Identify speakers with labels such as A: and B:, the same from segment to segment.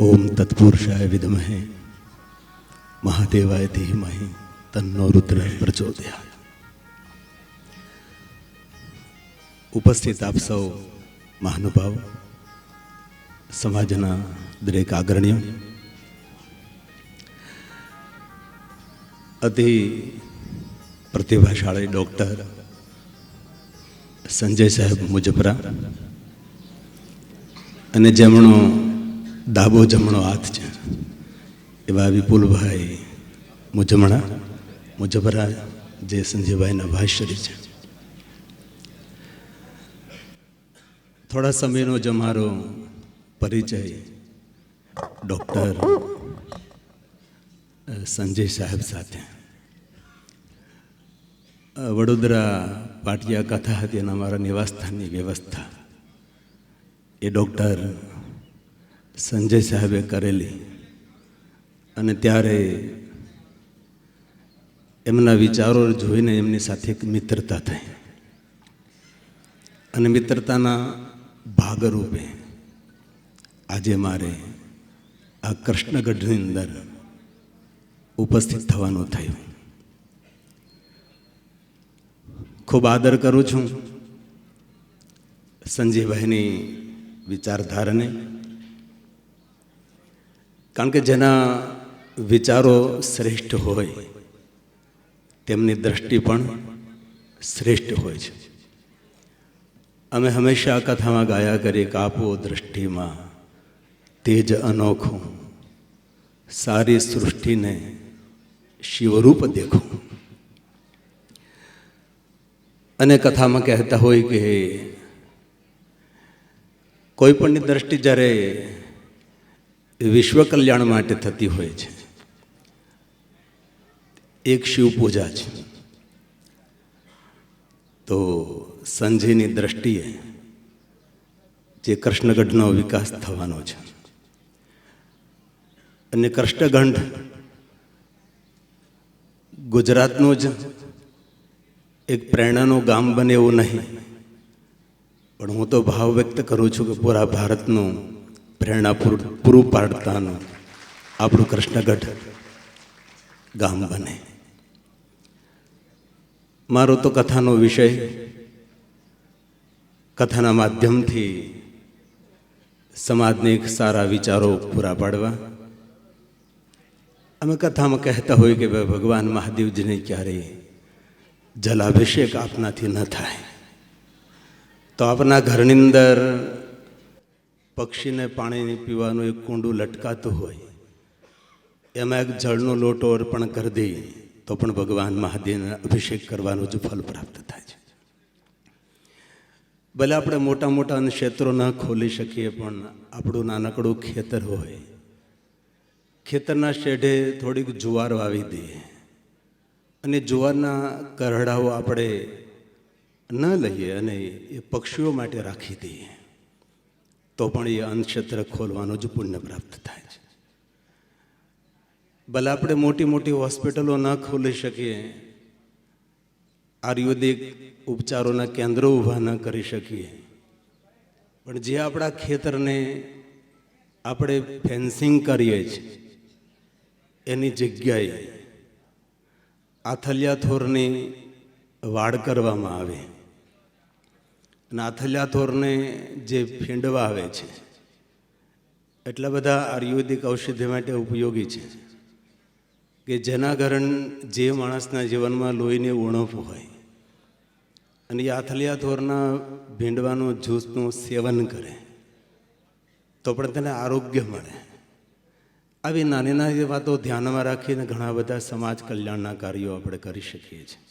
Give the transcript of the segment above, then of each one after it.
A: ઓમ તત્પુરુષાય વિદ્મહે મહાદેવાય ધીમહિ તન્નો રુદ્ર પ્રચોદયા ઉપસ્થિત આપ સૌ મહાનુભાવ સમાજના દરેક અગ્રણીઓ અતિ પ્રતિભાશાળી ડૉક્ટર સંજય સાહેબ મુજબરા અને જેમનો ડાબો જમણો હાથ છે. એવા વિપુલભાઈ મુજમણા મુજબરા જે સંજયભાઈના ભાષ્યરી છે. થોડા સમયનો જ અમારો પરિચય ડૉક્ટર સંજય સાહેબ સાથે. વડોદરા પાટિયા કથા હતી અને અમારા નિવાસસ્થાનની વ્યવસ્થા. એ ડૉક્ટર સંજય સાહેબે કરેલી. અને ત્યારે એમના વિચારો જોઈને એમની સાથે એક મિત્રતા થઈ. અને મિત્રતાના ભાગરૂપે આજે મારે આ કૃષ્ણગઢની અંદર ઉપસ્થિત થવાનું થયું. ખૂબ આદર કરું છું સંજયભાઈની વિચારધારાને. કારણ કે જેના વિચારો શ્રેષ્ઠ હોય, તેમની દ્રષ્ટિ પણ શ્રેષ્ઠ હોય છે. અમે હંમેશા કથામાં ગાયા કરીએ કાપો દ્રષ્ટિમાં તેજ અનોખું, સારી સૃષ્ટિને શિવરૂપ દેખો. અને કથામાં કહેતા હોય કે કોઈ પણની દ્રષ્ટિ જ્યારે વિશ્વ કલ્યાણ માટે થતી હોય છે. એક શિવ પૂજા છે. તો સંજયની દ્રષ્ટિએ જે કૃષ્ણગઢનો વિકાસ થવાનો છે. અને કૃષ્ણગંઢ ગુજરાતનું જ એક પ્રેરણાનું ગામ બને એવું નહીં. પણ હું તો ભાવ વ્યક્ત કરું છું કે પૂરા ભારતનું પ્રેરણા પૂરું પાડતાનું આપણું કૃષ્ણગઢ ગામ બને. મારો તો કથાનો વિષય કથાના માધ્યમથી સમાજને એક સારા વિચારો પૂરા પાડવા. અમે કથામાં કહેતા હોય કે ભાઈ ભગવાન મહાદેવજીને ક્યારેય જલાભિષેક આપનાથી ન થાય. તો આપના ઘરની અંદર પક્ષીને પાણી પીવાનું એક કુંડું લટકાતું હોય. એમાં એક જળનો લોટો અર્પણ કરી દઈએ તો પણ ભગવાન મહાદેવને અભિષેક કરવાનો જ ફલ પ્રાપ્ત થાય છે. ભલે આપણે મોટા મોટા ક્ષેત્રો ન ખોલી શકીએ, પણ આપણું નાનકડું ખેતર હોય. ખેતરના શેઢે થોડીક જુવાર વાવી દઈએ. અને જુવારના કરડાઓ આપણે ન લઈએ અને એ પક્ષીઓ માટે રાખી દઈએ. તો પણ એ અંધક્ષેત્ર ખોલવાનું જ પુણ્ય પ્રાપ્ત થાય છે. ભલે આપણે મોટી મોટી હોસ્પિટલો ન ખોલી શકીએ, આયુર્વેદિક ઉપચારોના કેન્દ્રો ઊભા ન કરી શકીએ, પણ જે આપણા ખેતરને આપણે ફેન્સિંગ કરીએ છીએ, એની જગ્યાએ આથલિયા થોરની વાડ કરવામાં આવે. અને આથલિયા થોરને જે ફીંડવા આવે છે, એટલા બધા આયુર્વેદિક ઔષધિ માટે ઉપયોગી છે કે જેના કારણ જે માણસના જીવનમાં લોહીની ઉણપ હોય અને એ આથલિયા થોરના ભીંડવાનું જ્યુસનું સેવન કરે, તો પણ તેને આરોગ્ય મળે. આવી નાની નાની વાતો ધ્યાનમાં રાખીને ઘણા બધા સમાજ કલ્યાણના કાર્યો આપણે કરી શકીએ છીએ.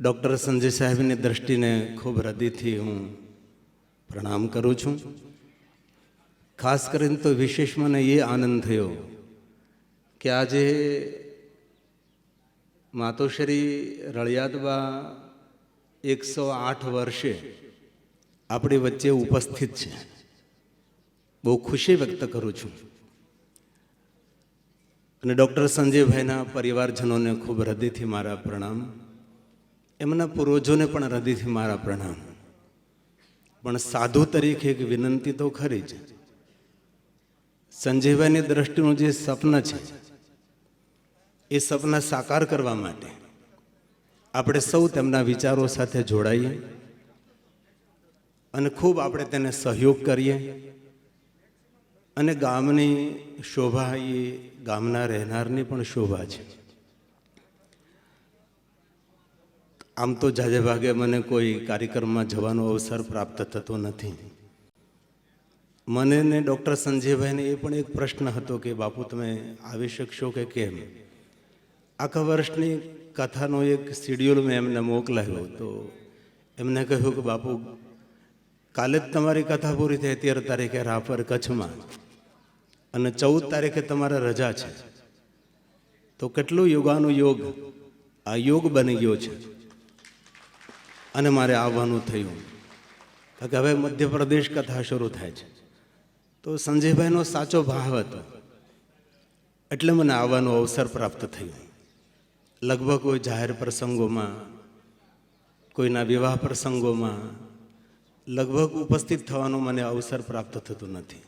A: ડૉક્ટર સંજય સાહેબની દ્રષ્ટિને ખૂબ હૃદયથી હું પ્રણામ કરું છું. ખાસ કરીને તો વિશેષ મને એ આનંદ થયો કે આજે માતોશ્રી રળિયાદબા એકસો આઠ વર્ષે આપણી વચ્ચે ઉપસ્થિત છે. બહુ ખુશી વ્યક્ત કરું છું. અને ડૉક્ટર સંજયભાઈના પરિવારજનોને ખૂબ હૃદયથી મારા પ્રણામ. એમના પૂર્વજોને પણ હૃદયથી મારા પ્રણામ. પણ સાધુ તરીકે એક વિનંતી તો ખરી જ. સંજયભાઈની દ્રષ્ટિનું જે સ્વપ્ન છે, એ સપના સાકાર કરવા માટે આપણે સૌ તેમના વિચારો સાથે જોડાઈએ અને ખૂબ આપણે તેને સહયોગ કરીએ અને ગામની શોભા, એ ગામના રહેનારની પણ શોભા છે. આમ તો જાજે ભાગે મને કોઈ કાર્યક્રમમાં જવાનો અવસર પ્રાપ્ત થતો નથી. મને ને ડૉક્ટર સંજયભાઈને એ પણ એક પ્રશ્ન હતો કે, બાપુ, તમે આવી શકશો કે કેમ? આખા વર્ષની કથાનો એક શિડ્યુલ મેં એમને મોકલાવ્યો તો એમને કહ્યું કે, બાપુ, કાલે જ તમારી કથા પૂરી થઈ તેર તારીખે રાપર કચ્છમાં અને ચૌદ તારીખે તમારે રજા છે. તો કેટલું યોગાનું યોગ આ યોગ બની ગયો છે? અને મારે આવવાનું થયું. કે હવે મધ્યપ્રદેશ કથા શરૂ થાય છે. તો સંજયભાઈનો સાચો ભાવ હતો. એટલે મને આવવાનો અવસર પ્રાપ્ત થયો. લગભગ કોઈ જાહેર પ્રસંગોમાં, કોઈના વિવાહ પ્રસંગોમાં, લગભગ ઉપસ્થિત થવાનો મને અવસર પ્રાપ્ત થતો નથી.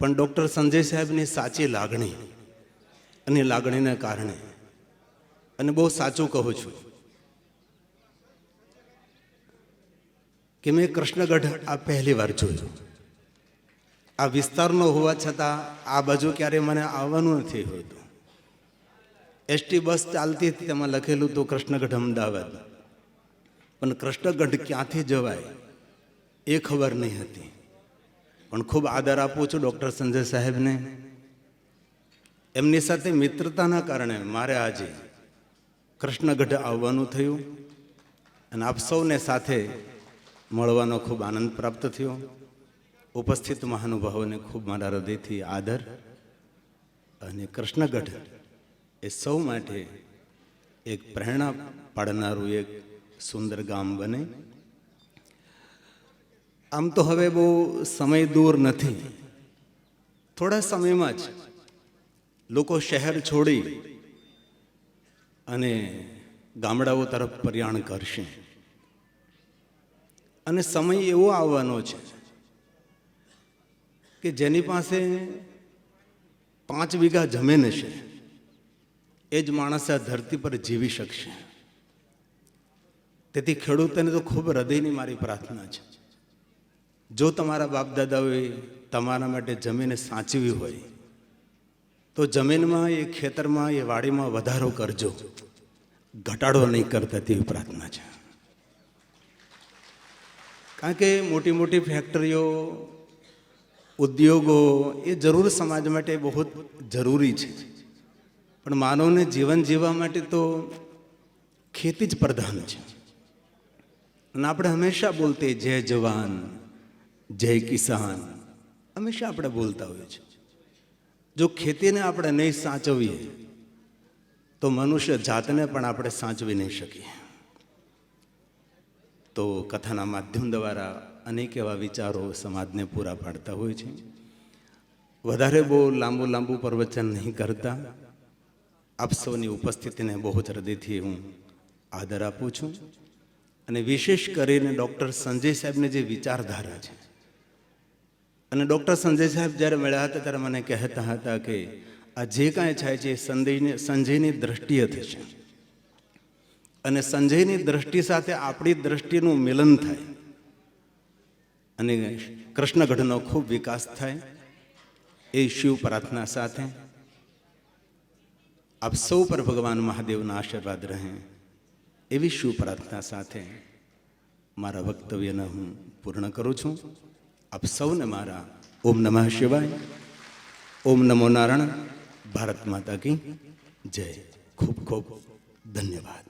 A: પણ ડૉક્ટર સંજય સાહેબની સાચી લાગણી અને લાગણીને કારણે, અને બહુ સાચું કહું છું. કે મેં કૃષ્ણગઢ આ પહેલી વાર જોયું. આ વિસ્તારનો હોવા છતાં આ બાજુ ક્યારેય મને આવવાનું નથી હોતું. એસટી બસ ચાલતી હતી તેમાં લખેલું હતું કૃષ્ણગઢ અમદાવાદ. પણ કૃષ્ણગઢ ક્યાંથી જવાય એ ખબર નહીં હતી. પણ ખૂબ આદર આપું છું ડૉક્ટર સંજય સાહેબને. એમની સાથે મિત્રતાના કારણે મારે આજે કૃષ્ણગઢ આવવાનું થયું. અને આપ સૌને સાથે મળવાનો ખૂબ આનંદ પ્રાપ્ત થયો. ઉપસ્થિત મહાનુભાવોને ખૂબ મારા હૃદયથી આદર અને કૃષ્ણગઢ એ સૌ માટે એક પ્રેરણા પાડનારું એક સુંદર ગામ બને. આમ તો હવે બહુ સમય દૂર નથી. થોડા સમયમાં જ લોકો શહેર છોડી અને ગામડાઓ તરફ પ્રયાણ કરશે. અને સમય એવો આવવાનો છે કે જેની પાસે પાંચ વીઘા જમીન છે એ જ માણસ આ ધરતી પર જીવી શકશે. તેથી ખેડૂતોને તો ખૂબ હૃદયની મારી પ્રાર્થના છે. જો તમારા બાપ દાદાઓએ તમારા માટે જમીન સાચવી હોય, તો જમીનમાં એ ખેતરમાં, એ વાડીમાં વધારો કરજો. ઘટાડો નહીં કરતા તેવી પ્રાર્થના છે. કારણ કે મોટી મોટી ફેક્ટરીઓ, ઉદ્યોગો એ જરૂર સમાજ માટે બહુ જરૂરી છે. પણ માનવને જીવન જીવવા માટે તો ખેતી જ પ્રધાન છે. અને આપણે હંમેશા બોલતે જય જવાન, જય કિસાન, હંમેશા આપણે બોલતા હોઈએ છીએ. જો ખેતીને આપણે નહીં સાચવીએ, તો મનુષ્ય જાતને પણ આપણે સાચવી નહીં શકીએ. તો કથાના માધ્યમ દ્વારા અનેક એવા વિચારો સમાજને પૂરા પાડતા હોય છે. વધારે બહુ લાંબુ લાંબુ પ્રવચન નહીં કરતા. આપ સૌની ઉપસ્થિતિને બહુ જ હૃદયથી હું આદર આપું છું. અને વિશેષ કરીને ડૉક્ટર સંજય સાહેબની જે વિચારધારા છે. અને ડૉક્ટર સંજય સાહેબ જ્યારે મળ્યા હતા ત્યારે મને કહેતા હતા કે આ જે કાંઈ થાય છે એ સંજયની સંજયની દ્રષ્ટિએ થશે. અને સંજયની દ્રષ્ટિ સાથે આપણી દ્રષ્ટિનું મિલન થાય. અને કૃષ્ણગઢનો ખૂબ વિકાસ થાય. એ શિવ પ્રાર્થના સાથે આપ સૌ પર ભગવાન મહાદેવના આશીર્વાદ રહે. એવી શિવ પ્રાર્થના સાથે મારા વક્તવ્યને હું પૂર્ણ કરું છું. આપ સૌને મારા ઓમ નમઃ શિવાય. ઓમ નમો નારાયણ. ભારત માતા કી જય. ખૂબ ખૂબ ધન્યવાદ.